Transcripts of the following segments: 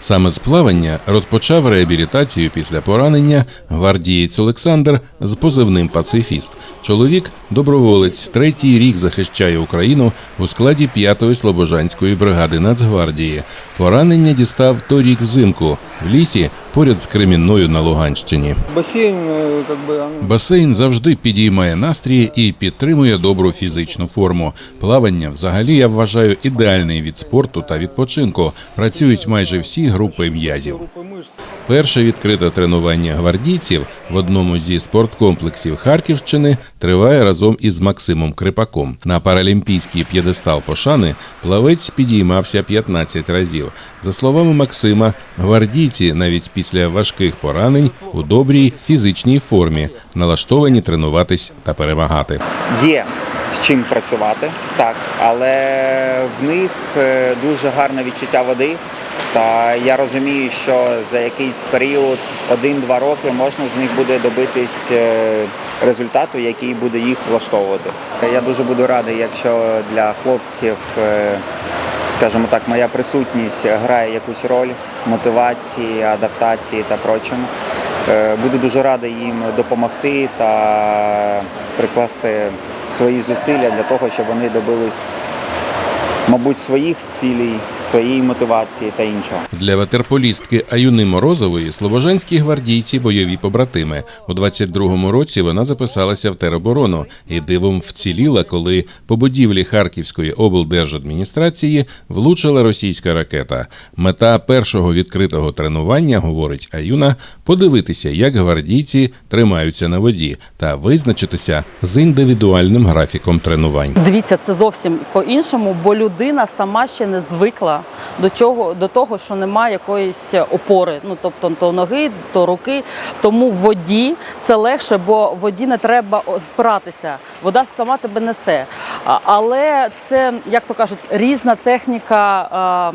Саме з плавання розпочав реабілітацію після поранення гвардієць Олександр з позивним пацифіст. Чоловік доброволець, третій рік захищає Україну у складі 5-ї слобожанської бригади Нацгвардії. Поранення дістав торік взимку в лісі поряд з Кремінною на Луганщині. Бассейн, э, как бы, он Басейн завжди підіймає настрій і підтримує добру фізичну форму. Плавання взагалі я вважаю ідеальний від спорту та відпочинку. Працюють майже всі групи м'язів. группы мышц. Перше відкрите тренування гвардійців в одному зі спорткомплексів Харківщини триває разом із Максимом Крипаком. На паралімпійський п'єдестал пошани плавець підіймався 15 разів. За словами Максима, гвардійці навіть після важких поранень у добрій фізичній формі налаштовані тренуватись та перемагати. Є з чим працювати, так, але в них е, дуже гарне відчуття води. Та я розумію, що за якийсь період, один-два роки, можна з них буде добитись е, результату, який буде їх влаштовувати. Я дуже буду радий, якщо для хлопців, е, скажімо так, моя присутність грає якусь роль мотивації, адаптації та прочому. Е, Буду дуже радий їм допомогти та прикласти свої зусилля для того, щоб вони добились, мабуть, своїх цілей, своєї мотивації та іншого. Для ветерполістки Аюни Морозової слобожанські гвардійці бойові побратими. У 22-му році вона записалася в тероборону і дивом вціліла, коли по будівлі Харківської облдержадміністрації влучила російська ракета. Мета першого відкритого тренування, говорить Аюна, подивитися, як гвардійці тримаються на воді, та визначитися з індивідуальним графіком тренувань. Дивіться, це зовсім по-іншому, бо людина сама ще не звикла до чого, до того, що немає якоїсь опори. Ну тобто то ноги, то руки. Тому в воді це легше, бо в воді не треба спиратися. Вода сама тебе несе. Але це, як то кажуть, різна техніка.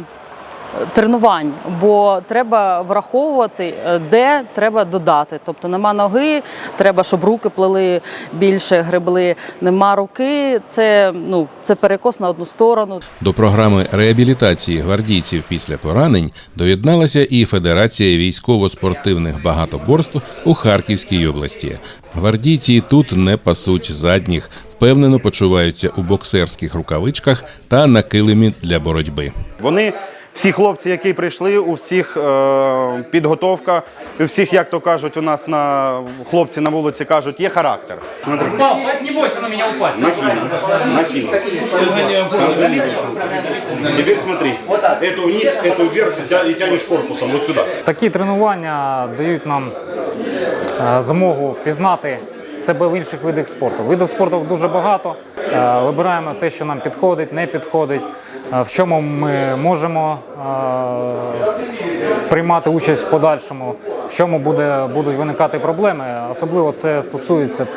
Тренувань, бо треба враховувати, е, де треба додати. Тобто нема ноги, треба, щоб руки плели більше, гребли. Нема руки, це ну це перекос на одну сторону. До програми реабілітації гвардійців після поранень доєдналася і Федерація військово-спортивних багатоборств у Харківській області. Гвардійці тут не пасуть задніх, впевнено почуваються у боксерських рукавичках та на килимі для боротьби. Вони всі хлопці, які прийшли, у всіх е, підготовка, у всіх, як то кажуть, у нас на хлопці на вулиці кажуть, є характер. Смотри. Пап, не бойся на меня упасть. Накинул. Контролируй. Теперь смотри, эту вниз, эту вверх и тя- и тянешь корпусом вот сюда. Такі тренування дають нам е, змогу пізнати себе в інших видах спорту. Видів спорту дуже багато. Е, Вибираємо те, що нам підходить, не підходить, е, в чому ми можемо е, приймати участь в подальшому, в чому буде, будуть виникати проблеми. Особливо це стосується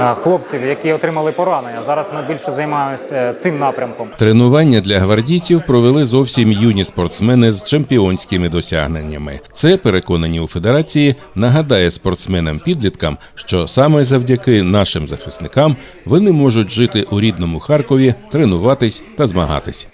е, хлопців, які отримали поранення. Зараз ми більше займаємося цим напрямком. Тренування для гвардійців провели зовсім юні спортсмени з чемпіонськими досягненнями. Це переконані у федерації нагадає спортсменам-підліткам, що саме завдяки нашим захисникам вони можуть жити у рідному Харкові, тренуватись та змагатись.